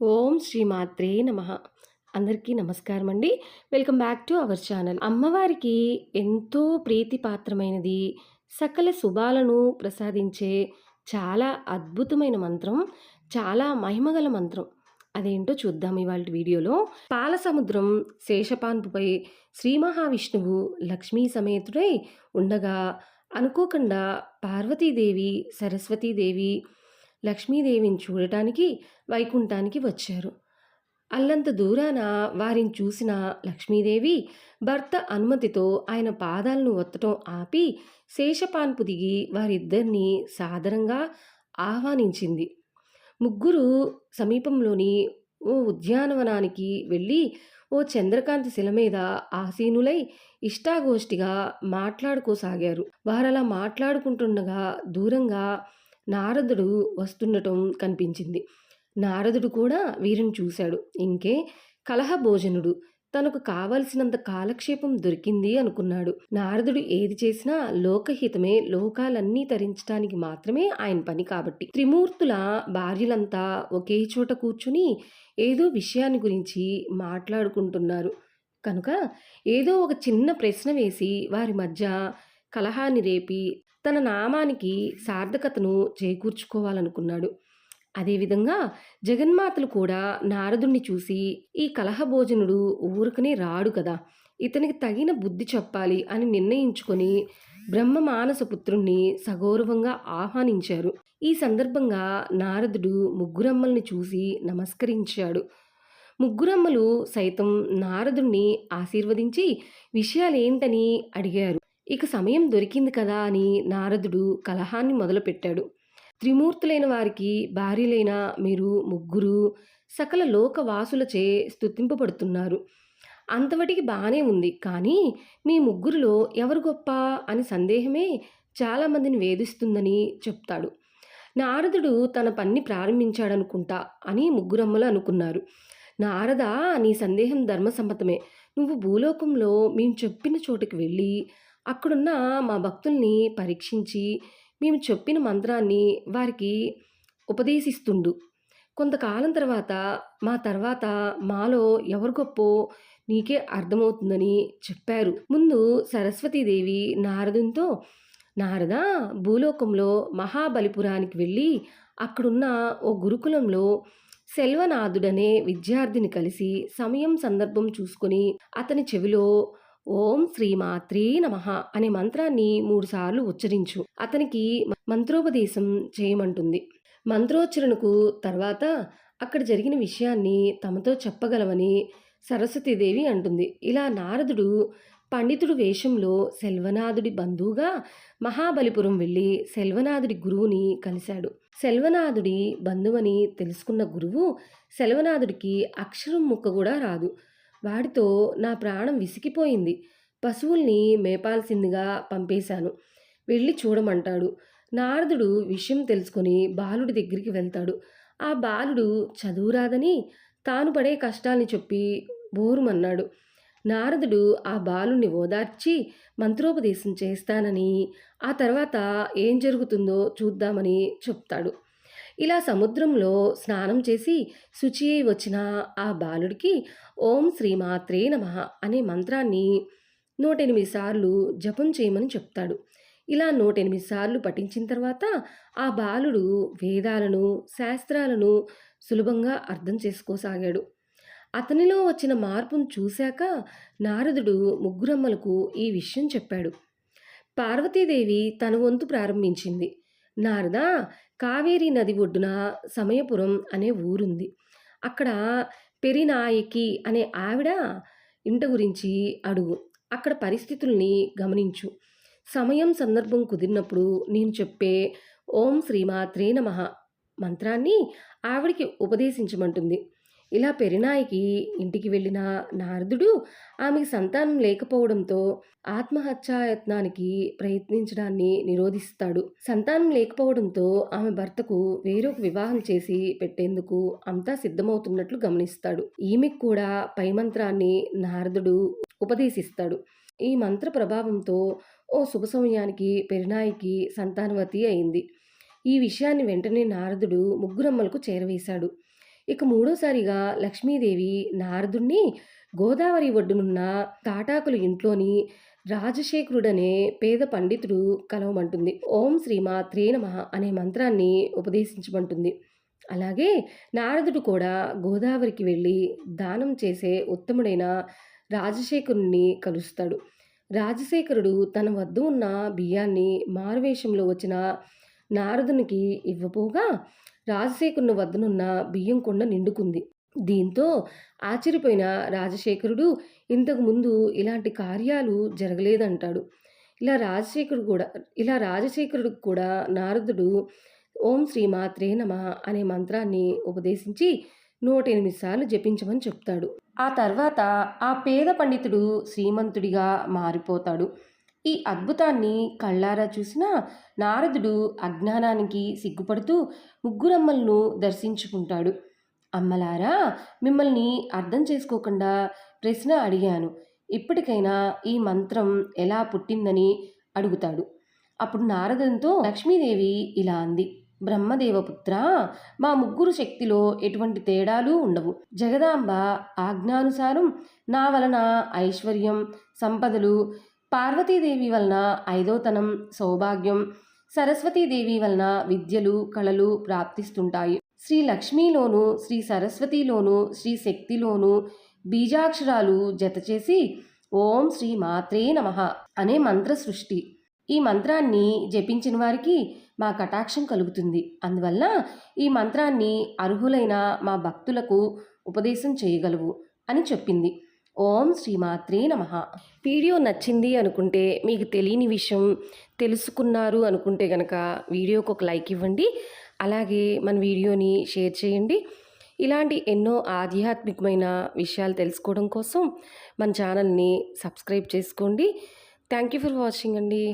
ఓం శ్రీమాత్రే నమ. అందరికీ నమస్కారం అండి welcome back to our channel. అమ్మవారికి ఎంతో ప్రీతిపాత్రమైనది. సకల శుభాలను ప్రసాదించే చాలా అద్భుతమైన మంత్రం చాలా మహిమగల మంత్రం. అదేంటో చూద్దాం ఇవాళ వీడియోలో. పాల సముద్రం శేషపాన్పుపై శ్రీ మహావిష్ణువు లక్ష్మీ సమేతుడై ఉండగా అనుకోకుండా పార్వతీదేవి సరస్వతీదేవి లక్ష్మీదేవిని చూడటానికి వైకుంఠానికి వచ్చారు. అల్లంత దూరాన వారిని చూసిన లక్ష్మీదేవి భర్త అనుమతితో ఆయన పాదాలను ఒత్తటం ఆపి శేషపాన్పు దిగి వారిద్దరినీ సాదరంగా ఆహ్వానించింది. ముగ్గురు సమీపంలోని ఓ ఉద్యానవనానికి వెళ్ళి ఓ చంద్రకాంత శిల మీద ఆసీనులై ఇష్టాగోష్ఠిగా మాట్లాడుకోసాగారు. వారలా మాట్లాడుకుంటుండగా దూరంగా నారదుడు వస్తుండటం కనిపించింది. నారదుడు కూడా వీరిని చూశాడు. ఇంకే కలహ భోజనుడు తనకు కావలసినంత కాలక్షేపం దొరికింది అనుకున్నాడు. నారదుడు ఏది చేసినా లోకహితమే లోకాలన్నీ తరించడానికి మాత్రమే ఆయన పని కాబట్టి. త్రిమూర్తుల భార్యలంతా ఒకే చోట కూర్చుని ఏదో విషయాన్ని గురించి మాట్లాడుకుంటున్నారు. కనుక ఏదో ఒక చిన్న ప్రశ్న వేసి వారి మధ్య కలహాన్ని రేపి తన నామానికి సార్థకతను చేకూర్చుకోవాలనుకున్నాడు. అదేవిధంగా జగన్మాతలు కూడా నారదుణ్ణి చూసి ఈ కలహభోజనుడు ఊరుకనే రాడు కదా ఇతనికి తగిన బుద్ధి చెప్పాలి అని నిర్ణయించుకొని బ్రహ్మ మానస పుత్రుణ్ణి సగౌరవంగా ఆహ్వానించారు. ఈ సందర్భంగా నారదుడు ముగ్గురమ్మల్ని చూసి నమస్కరించాడు. ముగ్గురమ్మలు సైతం నారదుణ్ణి ఆశీర్వదించి విషయాలేంటని అడిగారు. ఇక సమయం దొరికింది కదా అని నారదుడు కలహాన్ని మొదలుపెట్టాడు. త్రిమూర్తులైన వారికి భార్యలైన మీరు ముగ్గురు సకల లోకవాసులచే స్థుతింపబడుతున్నారు అంతవటికి బాగానే ఉంది. కానీ మీ ముగ్గురిలో ఎవరు గొప్ప అని సందేహమే చాలామందిని వేధిస్తుందని చెప్తాడు. నారదుడు తన పన్ని ప్రారంభించాడనుకుంటా అని ముగ్గురమ్మలు అనుకున్నారు. నారద నీ సందేహం ధర్మసమ్మతమే. నువ్వు భూలోకంలో మేము చెప్పిన చోటుకి వెళ్ళి అక్కడున్న మా భక్తుల్ని పరీక్షించి మేము చెప్పిన మంత్రాన్ని వారికి ఉపదేశిస్తుండు. కొంతకాలం తర్వాత మా తర్వాత మాలో ఎవరు గొప్పో నీకే అర్థమవుతుందని చెప్పారు. ముందు సరస్వతీదేవి నారదునితో నారద భూలోకంలో మహాబలిపురానికి వెళ్ళి అక్కడున్న ఓ గురుకులంలో సెల్వనాథుడనే విద్యార్థిని కలిసి సమయం సందర్భం చూసుకొని అతని చెవిలో ఓం శ్రీమాత్రే నమ అనే మంత్రాన్ని మూడుసార్లు ఉచ్చరించు. అతనికి మంత్రోపదేశం చేయమంటుంది. మంత్రోచ్చరణకు తర్వాత అక్కడ జరిగిన విషయాన్ని తమతో చెప్పగలవని సరస్వతీదేవి అంటుంది. ఇలా నారదుడు పండితుడు వేషంలో సెల్వనాథుడి బంధువుగా మహాబలిపురం వెళ్ళి సెల్వనాథుడి గురువుని కలిశాడు. సెల్వనాథుడి బంధువని తెలుసుకున్న గురువు సెల్వనాథుడికి అక్షరం ముక్క కూడా రాదు. వాడితో నా ప్రాణం విసిగిపోయింది. పశువుల్ని మేపాల్సిందిగా పంపేశాను. వెళ్ళి చూడమంటాడు. నారదుడు విషయం తెలుసుకొని బాలుడి దగ్గరికి వెళ్తాడు. ఆ బాలుడు చదువురాదని తాను పడే కష్టాల్ని చెప్పి బోరుమన్నాడు. నారదుడు ఆ బాలుని ఓదార్చి మంత్రోపదేశం చేస్తానని ఆ తర్వాత ఏం జరుగుతుందో చూద్దామని చెప్తాడు. ఇలా సముద్రంలో స్నానం చేసి శుచి అయి వచ్చిన ఆ బాలుడికి ఓం శ్రీమాత్రే నమ అనే మంత్రాన్ని నూట ఎనిమిది సార్లు జపం చేయమని చెప్తాడు. ఇలా నూట ఎనిమిది సార్లు పఠించిన తర్వాత ఆ బాలుడు వేదాలను శాస్త్రాలను సులభంగా అర్థం చేసుకోసాగాడు. అతనిలో వచ్చిన మార్పును చూశాక నారదుడు ముగ్గురమ్మలకు ఈ విషయం చెప్పాడు. పార్వతీదేవి తన వంతు ప్రారంభించింది. నారదా కావేరీ నది ఒడ్డున సమయపురం అనే ఊరుంది. అక్కడ పెరినాయకి అనే ఆవిడ ఇంట గురించి అడుగు. అక్కడ పరిస్థితుల్ని గమనించు. సమయం సందర్భం కుదిరినప్పుడు నేను చెప్పే ఓం శ్రీమాత్రే నమ మంత్రాన్ని ఆవిడికి ఉపదేశించమంటుంది. ఇలా పెరినాయికి ఇంటికి వెళ్ళిన నారదుడు ఆమెకి సంతానం లేకపోవడంతో ఆత్మహత్యాయత్నానికి ప్రయత్నించడాన్ని నిరోధిస్తాడు. సంతానం లేకపోవడంతో ఆమె భర్తకు వేరొక వివాహం చేసి పెట్టేందుకు అంతా సిద్ధమవుతున్నట్లు గమనిస్తాడు. ఈమెకు కూడా పై మంత్రాన్ని నారదుడు ఉపదేశిస్తాడు. ఈ మంత్ర ప్రభావంతో ఓ శుభ సమయానికి పెరినాయికి సంతానవతి అయింది. ఈ విషయాన్ని వెంటనే నారదుడు ముగ్గురమ్మలకు చేరవేశాడు. ఇక మూడోసారిగా లక్ష్మీదేవి నారదుణ్ణి గోదావరి ఒడ్డునున్న తాటాకుల ఇంట్లోని రాజశేఖరుడనే పేద పండితుడు కలవమంటుంది. ఓం శ్రీమాత్రే నమ అనే మంత్రాన్ని ఉపదేశించమంటుంది. అలాగే నారదుడు కూడా గోదావరికి వెళ్ళి దానం చేసే ఉత్తముడైన రాజశేఖరుణ్ణి కలుస్తాడు. రాజశేఖరుడు తన వద్ద ఉన్న బియ్యాన్ని మారువేషంలో వచ్చిన నారదునికి ఇవ్వపోగా రాజశేఖరుని వద్దనున్న బియ్యం కొండ నిండుకుంది. దీంతో ఆశ్చర్యపోయిన రాజశేఖరుడు ఇంతకుముందు ఇలాంటి కార్యాలు జరగలేదంటాడు. ఇలా రాజశేఖరుడు కూడా ఇలా రాజశేఖరుడికి కూడా నారదుడు ఓం శ్రీమాత్రే నమ అనే మంత్రాన్ని ఉపదేశించి నూట ఎనిమిది సార్లు జపించమని చెప్తాడు. ఆ తర్వాత ఆ పేద పండితుడు శ్రీమంతుడిగా మారిపోతాడు. ఈ అద్భుతాన్ని కళ్ళారా చూసిన నారదుడు అజ్ఞానానికి సిగ్గుపడుతూ ముగ్గురమ్మలను దర్శించుకుంటాడు. అమ్మలారా మిమ్మల్ని అర్థం చేసుకోకుండా ప్రశ్న అడిగాను. ఇప్పటికైనా ఈ మంత్రం ఎలా పుట్టిందని అడుగుతాడు అప్పుడు నారదునితో లక్ష్మీదేవి ఇలా అంది. బ్రహ్మదేవపుత్ర మా ముగ్గురు శక్తిలో ఎటువంటి తేడాలు ఉండవు. జగదాంబ ఆజ్ఞానుసారం నా వలన ఐశ్వర్యం సంపదలు పార్వతీదేవి వలన ఐదోతనం సౌభాగ్యం సరస్వతీదేవి వలన విద్యలు కళలు ప్రాప్తిస్తుంటాయి. శ్రీ లక్ష్మిలోను శ్రీ సరస్వతిలోను శ్రీ శక్తిలోను బీజాక్షరాలు జతచేసి ఓం శ్రీ మాత్రే నమః అనే మంత్ర సృష్టి ఈ మంత్రాన్ని జపించిన వారికి మా కటాక్షం కలుగుతుంది. అందువల్ల ఈ మంత్రాన్ని అర్హులైన మా భక్తులకు ఉపదేశం చేయగలవు అని చెప్పింది. ఓం శ్రీమాత్రే నమ. వీడియో నచ్చింది అనుకుంటే మీకు తెలియని విషయం తెలుసుకున్నారు అనుకుంటే కనుక వీడియోకి ఒక లైక్ ఇవ్వండి. అలాగే మన వీడియోని షేర్ చేయండి. ఇలాంటి ఎన్నో ఆధ్యాత్మికమైన విషయాలు తెలుసుకోవడం కోసం మన ఛానల్ని సబ్స్క్రైబ్ చేసుకోండి. థ్యాంక్ యూ ఫర్ వాచింగ్ అండి.